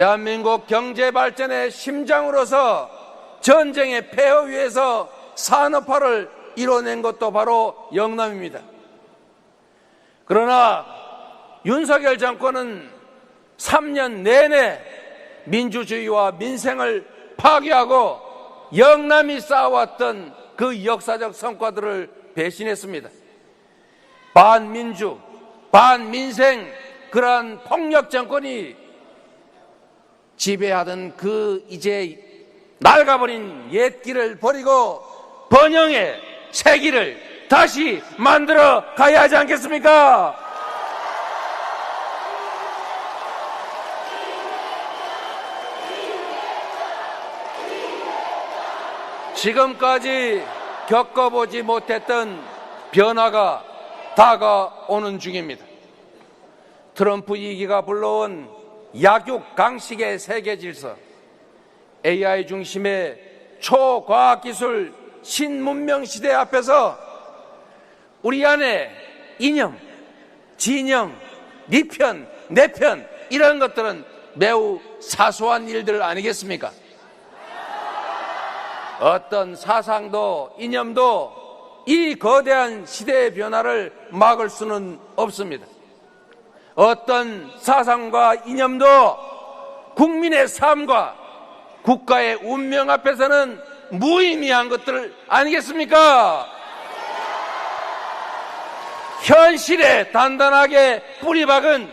대한민국 경제 발전의 심장으로서 전쟁의 폐허 위에서 산업화를 이뤄낸 것도 바로 영남입니다. 그러나 윤석열 정권은 3년 내내 민주주의와 민생을 파괴하고 영남이 쌓아왔던 그 역사적 성과들을 배신했습니다. 반민주, 반민생, 그러한 폭력 정권이 지배하던 그 이제 낡아버린 옛 길을 버리고 번영의 새 길을 다시 만들어 가야 하지 않겠습니까? 지금까지 겪어보지 못했던 변화가 다가오는 중입니다. 트럼프 이기가 불러온 약육 강식의 세계 질서, AI 중심의 초과학기술 신문명 시대 앞에서 우리 안에 이념, 진영, 네 편, 내 편, 이런 것들은 매우 사소한 일들 아니겠습니까? 어떤 사상도 이념도 이 거대한 시대의 변화를 막을 수는 없습니다. 어떤 사상과 이념도 국민의 삶과 국가의 운명 앞에서는 무의미한 것들 아니겠습니까? 현실에 단단하게 뿌리박은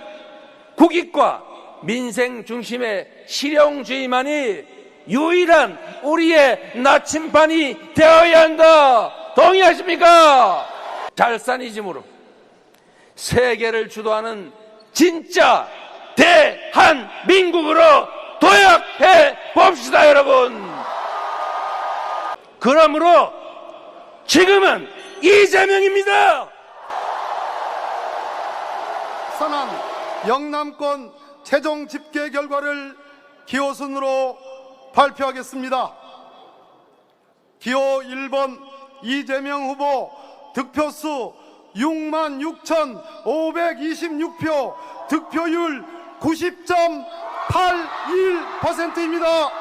국익과 민생 중심의 실용주의만이 유일한 우리의 나침반이 되어야 한다. 동의하십니까? 잘산이즘으로 세계를 주도하는 진짜 대한민국으로 도약해 봅시다, 여러분. 그러므로 지금은 이재명입니다. 선한 영남권 최종 집계 결과를 기호순으로 발표하겠습니다. 기호 1번 이재명 후보 득표수 66,526표 득표율 90.81%입니다.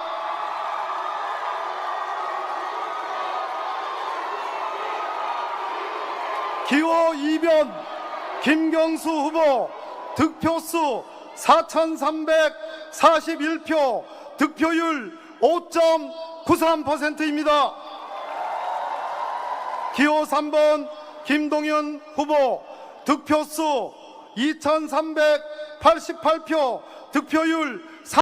기호 2번 김경수 후보 득표수 4,341표 득표율 5.93%입니다. 기호 3번 김동연 후보 득표수 2,388표 득표율